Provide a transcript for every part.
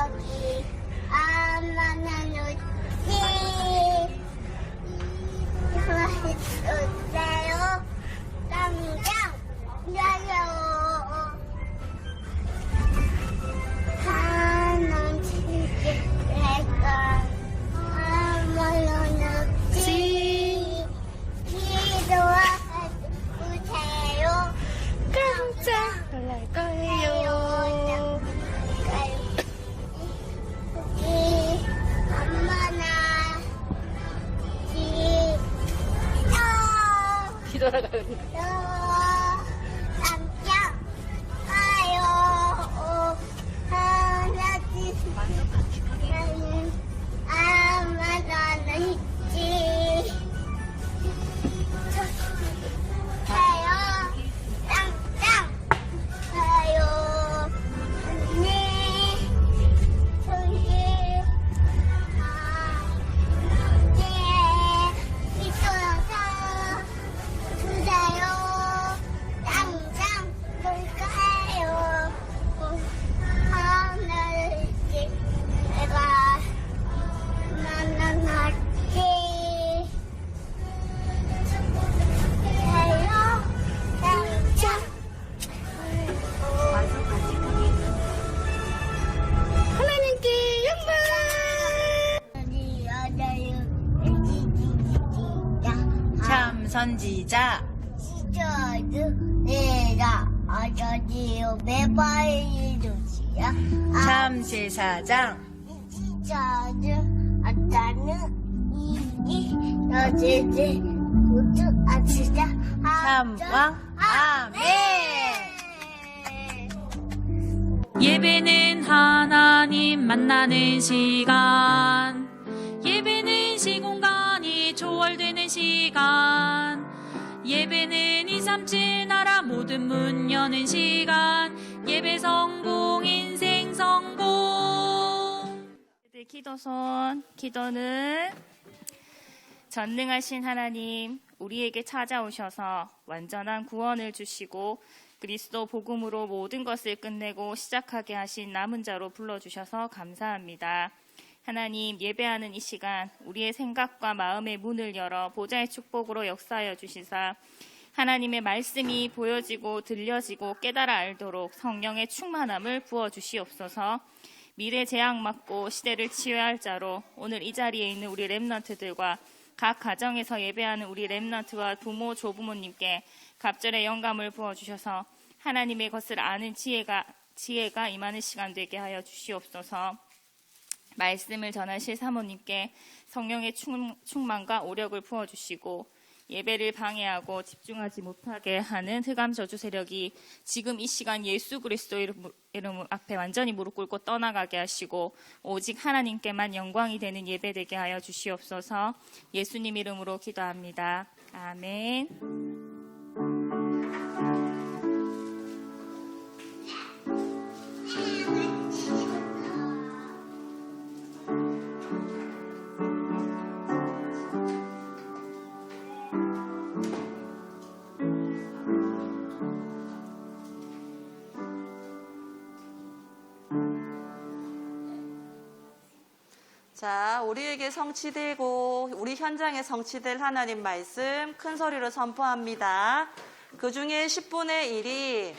여기. 아마는 어디 맛있었어요. 깜짝 어, 예배는 하나님 만나는 시간. 예배는 시공간이 초월되는 시간. 예배는 237 나라 모든 문 여는 시간. 예배 성공, 인생 성공. 기도손, 기도는 전능하신 하나님, 우리에게 찾아오셔서 완전한 구원을 주시고 그리스도 복음으로 모든 것을 끝내고 시작하게 하신 남은 자로 불러주셔서 감사합니다. 하나님, 예배하는 이 시간, 우리의 생각과 마음의 문을 열어 보좌의 축복으로 역사하여 주시사 하나님의 말씀이 보여지고 들려지고 깨달아 알도록 성령의 충만함을 부어 주시옵소서. 미래 재앙 맞고 시대를 치유할 자로 오늘 이 자리에 있는 우리 렘넌트들과 각 가정에서 예배하는 우리 렘넌트와 부모 조부모님께 갑절의 영감을 부어 주셔서 하나님의 것을 아는 지혜가 지혜가 임하는 시간 되게 하여 주시옵소서. 말씀을 전하실 사모님께 성령의 충- 충만과 오력을 부어 주시고 예배를 방해하고 집중하지 못하게 하는 흑암 저주 세력이 지금 이 시간 예수 그리스도 이름, 이름 앞에 완전히 무릎 꿇고 떠나가게 하시고 오직 하나님께만 영광이 되는 예배 되게 하여 주시옵소서 예수님 이름으로 기도합니다. 아멘. 자, 우리에게 성취되고 우리 현장에 성취될 하나님 말씀 큰 소리로 선포합니다. 그 중에 10분의 1이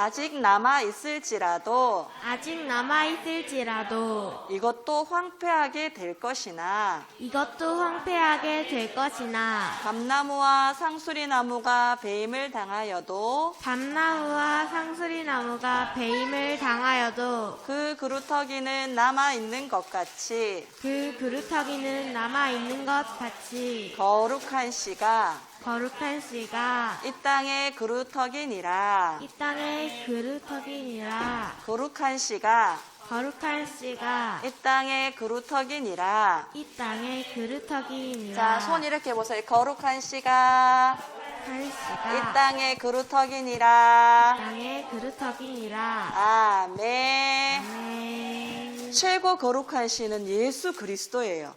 아직 남아 있을지라도 아직 남아 있을지라도 이것도 황폐하게 될 것이나 이것도 황폐하게 될 것이나 감나무와 상수리 나무가 배임을 당하여도 밤나무와 상수리 나무가 배임을 당하여도 그 그루터기는 남아 있는 것 같이 그 그루터기는 남아 있는 것 같이 거룩한 씨가 거룩한 씨가 이 땅의 그루터기니라 이 땅의 그루터기니라 거룩한 씨가 거룩한 씨가 이 땅의 그루터기니라 이 땅의 그루터기니라 자, 손 이렇게 보세요. 거룩한 씨가 거룩한 이 씨가 땅의 그루터기니라. 땅의 그루터기니라 아멘. 아멘 최고 거룩한 씨는 예수 그리스도예요.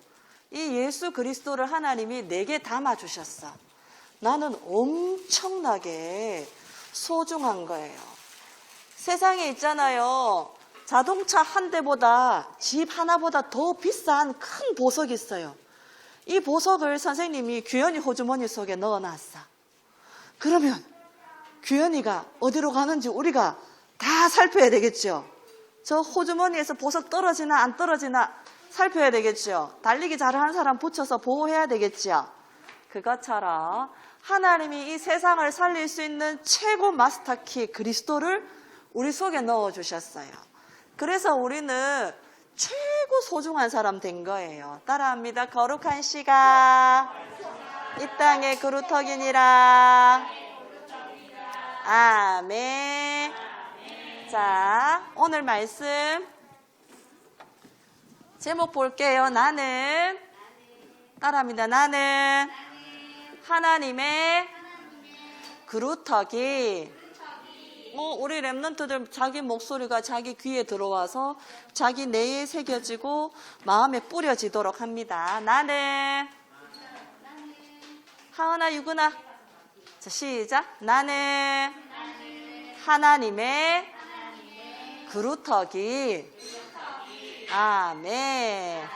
이 예수 그리스도를 하나님이 내게 담아 주셨어. 나는 엄청나게 소중한 거예요. 세상에 있잖아요. 자동차 한 대보다 집 하나보다 더 비싼 큰 보석이 있어요. 이 보석을 선생님이 규현이 호주머니 속에 넣어놨어. 그러면 규현이가 어디로 가는지 우리가 다 살펴야 되겠죠. 저 호주머니에서 보석 떨어지나 안 떨어지나 살펴야 되겠죠. 달리기 잘하는 사람 붙여서 보호해야 되겠죠. 그것처럼 하나님이 이 세상을 살릴 수 있는 최고 마스터키 그리스도를 우리 속에 넣어 주셨어요. 그래서 우리는 최고 소중한 사람 된 거예요. 따라합니다. 거룩한 씨가 이 땅의 그루터기니라. 아멘. 자, 오늘 말씀 제목 볼게요. 나는 따라합니다. 나는 하나님의 그루터기. 뭐 우리 랩런트들 자기 목소리가 자기 귀에 들어와서 자기 뇌에 새겨지고 마음에 뿌려지도록 합니다. 나는 하은아 유근아. 자 시작. 나는 하나님의 그루터기. 아멘.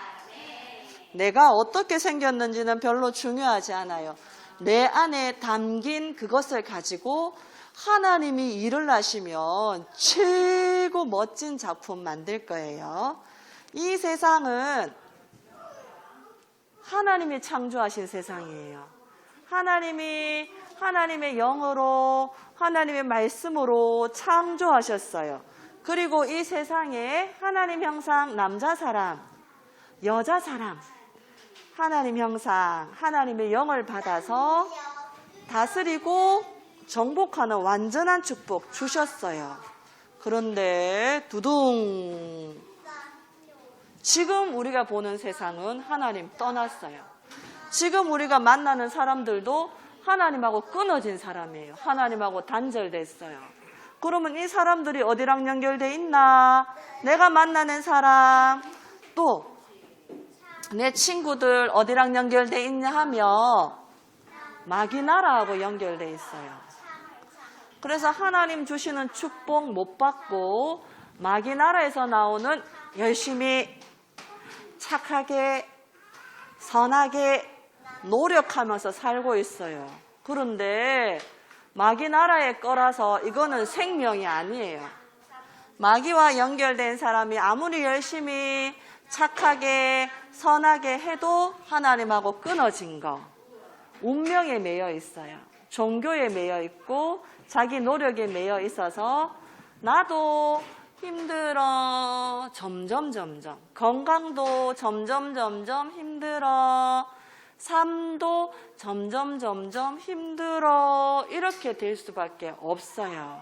내가 어떻게 생겼는지는 별로 중요하지 않아요. 내 안에 담긴 그것을 가지고 하나님이 일을 하시면 최고 멋진 작품 만들 거예요. 이 세상은 하나님이 창조하신 세상이에요. 하나님이 하나님의 영으로 하나님의 말씀으로 창조하셨어요. 그리고 이 세상에 하나님 형상 남자 사람, 여자 사람, 하나님 형상, 하나님의 영을 받아서 다스리고 정복하는 완전한 축복 주셨어요. 그런데 두둥 지금 우리가 보는 세상은 하나님 떠났어요. 지금 우리가 만나는 사람들도 하나님하고 끊어진 사람이에요. 하나님하고 단절됐어요. 그러면 이 사람들이 어디랑 연결돼 있나? 내가 만나는 사람, 또 내 친구들 어디랑 연결돼 있냐 하면 마귀나라하고 연결돼 있어요. 그래서 하나님 주시는 축복 못 받고 마귀나라에서 나오는 열심히 착하게 선하게 노력하면서 살고 있어요. 그런데 마귀 나라의 거라서 이거는 생명이 아니에요. 마귀와 연결된 사람이 아무리 열심히 착하게 선하게 해도 하나님하고 끊어진 거. 운명에 매여 있어요. 종교에 매여 있고 자기 노력에 매여 있어서 나도 힘들어 점점 점점 건강도 점점 점점 힘들어 삶도 점점 점점 힘들어 이렇게 될 수밖에 없어요.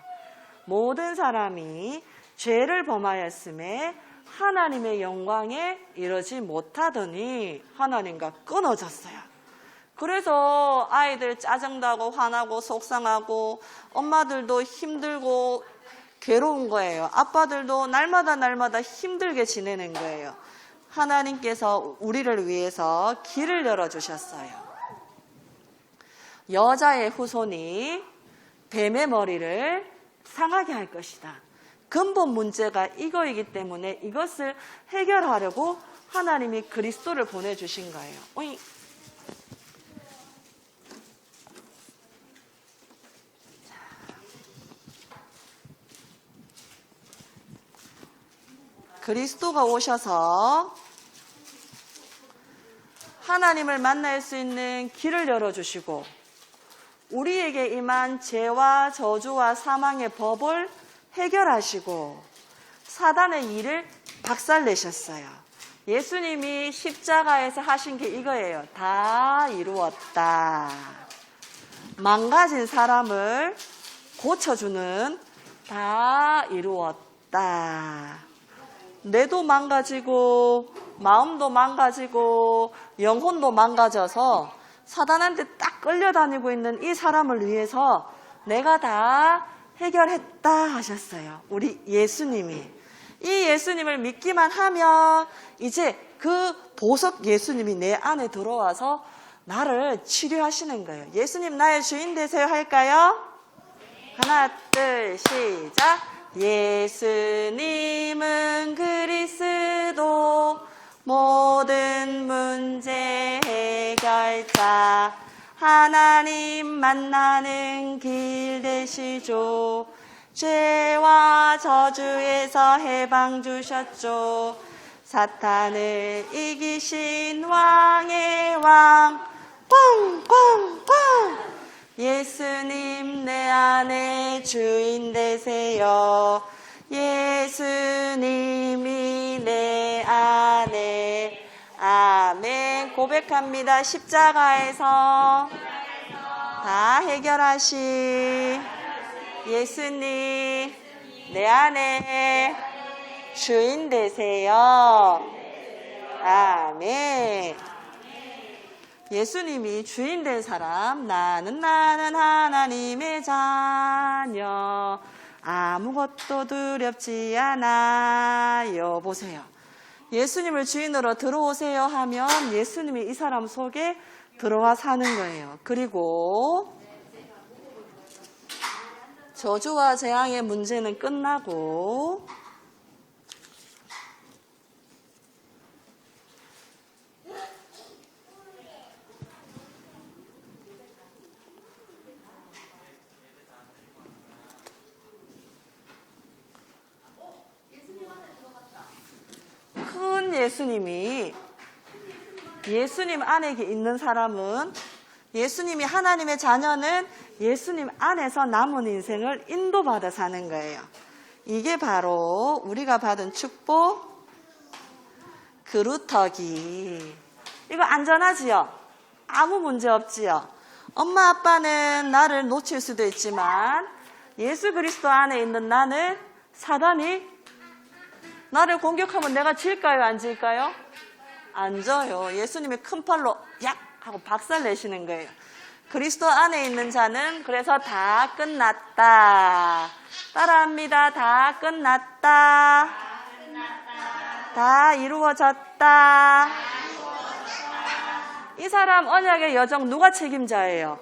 모든 사람이 죄를 범하였음에 하나님의 영광에 이르지 못하더니 하나님과 끊어졌어요. 그래서 아이들 짜증나고 화나고 속상하고 엄마들도 힘들고 괴로운 거예요. 아빠들도 날마다 날마다 힘들게 지내는 거예요. 하나님께서 우리를 위해서 길을 열어주셨어요. 여자의 후손이 뱀의 머리를 상하게 할 것이다. 근본 문제가 이거이기 때문에 이것을 해결하려고 하나님이 그리스도를 보내주신 거예요. 어이. 그리스도가 오셔서 하나님을 만날 수 있는 길을 열어주시고 우리에게 임한 죄와 저주와 사망의 법을 해결하시고 사단의 일을 박살내셨어요. 예수님이 십자가에서 하신 게 이거예요. 다 이루었다. 망가진 사람을 고쳐주는 다 이루었다. 뇌도 망가지고 마음도 망가지고 영혼도 망가져서 사단한테 딱 끌려다니고 있는 이 사람을 위해서 내가 다 해결했다 하셨어요. 우리 예수님이. 이 예수님을 믿기만 하면 이제 그 보석 예수님이 내 안에 들어와서 나를 치료하시는 거예요. 예수님 나의 주인 되세요 할까요? 하나, 둘, 시작. 예수님은 그리스도 모든 문제 해결자. 하나님 만나는 길 되시죠. 죄와 저주에서 해방 주셨죠. 사탄을 이기신 왕의 왕, 꽝꽝꽝! 예수님 내 안에 주인 되세요. 예수님이 내 안에 아멘 고백합니다. 십자가에서 다 해결하시 예수님 내 안에 주인 되세요. 아멘. 예수님이 주인 된 사람, 나는 나는 하나님의 자녀, 아무것도 두렵지 않아요. 보세요. 예수님을 주인으로 들어오세요 하면 예수님이 이 사람 속에 들어와 사는 거예요. 그리고 저주와 재앙의 문제는 끝나고 큰 예수님이 예수님 안에 있는 사람은 예수님이 하나님의 자녀는 예수님 안에서 남은 인생을 인도받아 사는 거예요. 이게 바로 우리가 받은 축복 그루터기. 이거 안전하지요? 아무 문제 없지요? 엄마 아빠는 나를 놓칠 수도 있지만 예수 그리스도 안에 있는 나는 사단이 나를 공격하면 내가 질까요? 안 질까요? 안 져요. 예수님이 큰 팔로 약 하고 박살 내시는 거예요. 그리스도 안에 있는 자는 그래서 다 끝났다. 따라합니다. 다 끝났다. 다 이루어졌다. 이 사람 언약의 여정 누가 책임자예요?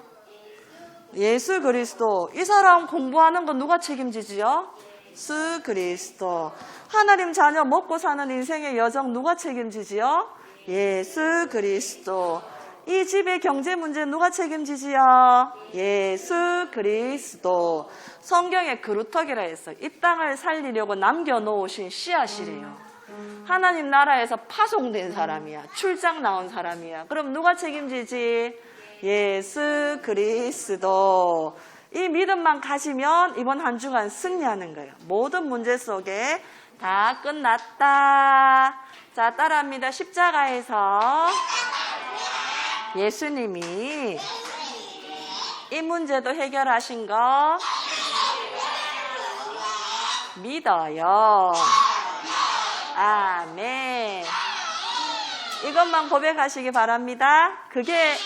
예수 그리스도. 이 사람 공부하는 거 누가 책임지지요? 수 그리스도. 하나님 자녀 먹고 사는 인생의 여정 누가 책임지지요? 예수 그리스도. 이 집의 경제 문제 누가 책임지지요? 예수 그리스도. 성경에 그루터기라 했어요. 이 땅을 살리려고 남겨놓으신 씨앗이래요. 하나님 나라에서 파송된 사람이야. 출장 나온 사람이야. 그럼 누가 책임지지? 예수 그리스도. 이 믿음만 가지면 이번 한 주간 승리하는 거예요. 모든 문제 속에 다 끝났다. 자, 따라합니다. 십자가에서 예수님이 이 문제도 해결하신 거 믿어요. 아멘. 이것만 고백하시기 바랍니다. 그게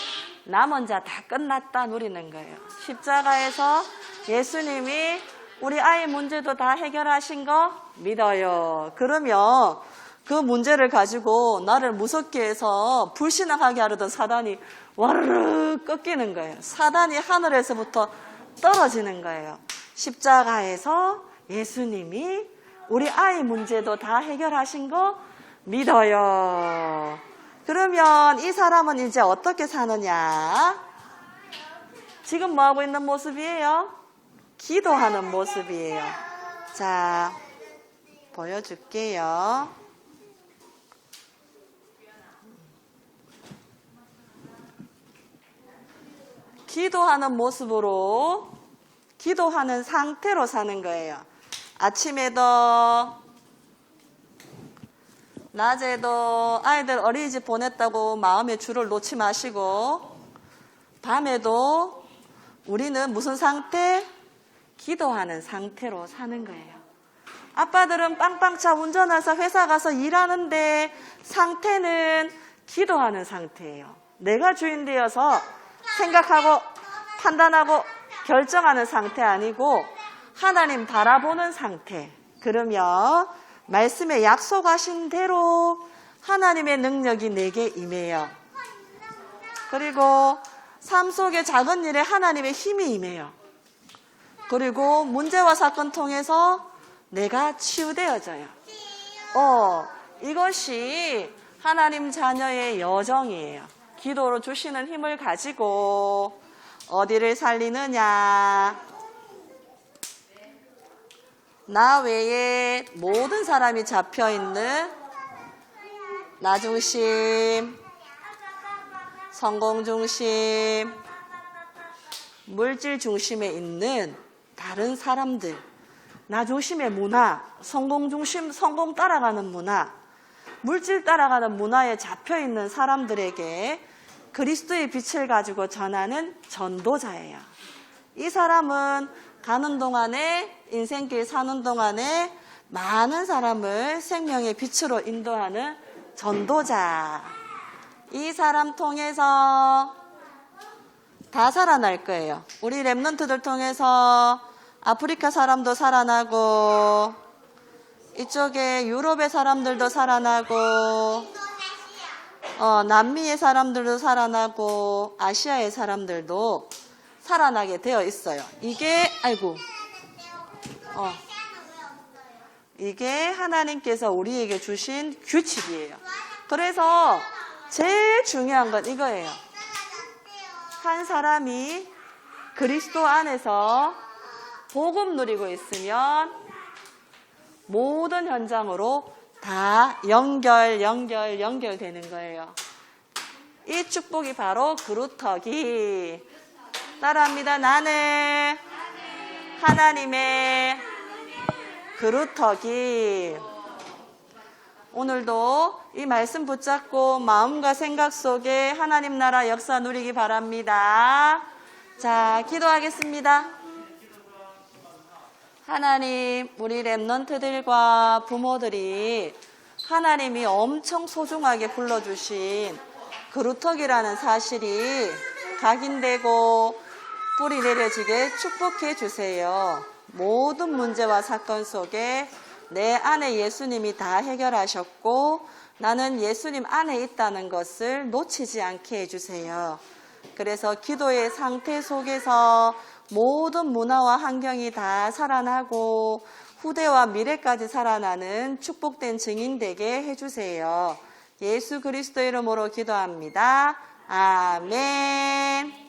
남은 자 다 끝났다 누리는 거예요. 십자가에서 예수님이 우리 아이 문제도 다 해결하신 거 믿어요. 그러면 그 문제를 가지고 나를 무섭게 해서 불신앙하게 하려던 사단이 와르르 꺾이는 거예요. 사단이 하늘에서부터 떨어지는 거예요. 십자가에서 예수님이 우리 아이 문제도 다 해결하신 거 믿어요. 그러면 이 사람은 이제 어떻게 사느냐? 지금 뭐 하고 있는 모습이에요? 기도하는 모습이에요. 자, 보여줄게요. 기도하는 모습으로 기도하는 상태로 사는 거예요. 아침에도 낮에도 아이들 어린이집 보냈다고 마음의 줄을 놓지 마시고 밤에도 우리는 무슨 상태? 기도하는 상태로 사는 거예요. 아빠들은 빵빵차 운전해서 회사 가서 일하는데 상태는 기도하는 상태예요. 내가 주인 되어서 생각하고 판단하고 결정하는 상태 아니고 하나님 바라보는 상태. 그러면 말씀에 약속하신 대로 하나님의 능력이 내게 임해요. 그리고 삶 속의 작은 일에 하나님의 힘이 임해요. 그리고 문제와 사건 통해서 내가 치유되어져요. 어, 이것이 하나님 자녀의 여정이에요. 기도로 주시는 힘을 가지고 어디를 살리느냐? 나 외에 모든 사람이 잡혀 있는 나 중심, 성공 중심, 물질 중심에 있는 다른 사람들, 나 중심의 문화, 성공 중심, 성공 따라가는 문화, 물질 따라가는 문화에 잡혀 있는 사람들에게 그리스도의 빛을 가지고 전하는 전도자예요. 이 사람은 가는 동안에 인생길 사는 동안에 많은 사람을 생명의 빛으로 인도하는 전도자. 이 사람 통해서 다 살아날 거예요. 우리 랩런트들 통해서 아프리카 사람도 살아나고 이쪽에 유럽의 사람들도 살아나고 어, 남미의 사람들도 살아나고 아시아의 사람들도 살아나게 되어 있어요. 이게 아이고 어, 이게 하나님께서 우리에게 주신 규칙이에요. 그래서 제일 중요한 건 이거예요. 한 사람이 그리스도 안에서 복음 누리고 있으면 모든 현장으로 다 연결, 연결, 연결되는 거예요. 이 축복이 바로 그루터기. 따라합니다. 나는 하나님의 그루터기. 오늘도 이 말씀 붙잡고 마음과 생각 속에 하나님 나라 역사 누리기 바랍니다. 자, 기도하겠습니다. 하나님, 우리 랩런트들과 부모들이 하나님이 엄청 소중하게 불러주신 그루터기라는 사실이 각인되고 뿌리 내려지게 축복해 주세요. 모든 문제와 사건 속에 내 안에 예수님이 다 해결하셨고 나는 예수님 안에 있다는 것을 놓치지 않게 해주세요. 그래서 기도의 상태 속에서 모든 문화와 환경이 다 살아나고 후대와 미래까지 살아나는 축복된 증인 되게 해주세요. 예수 그리스도 이름으로 기도합니다. 아멘.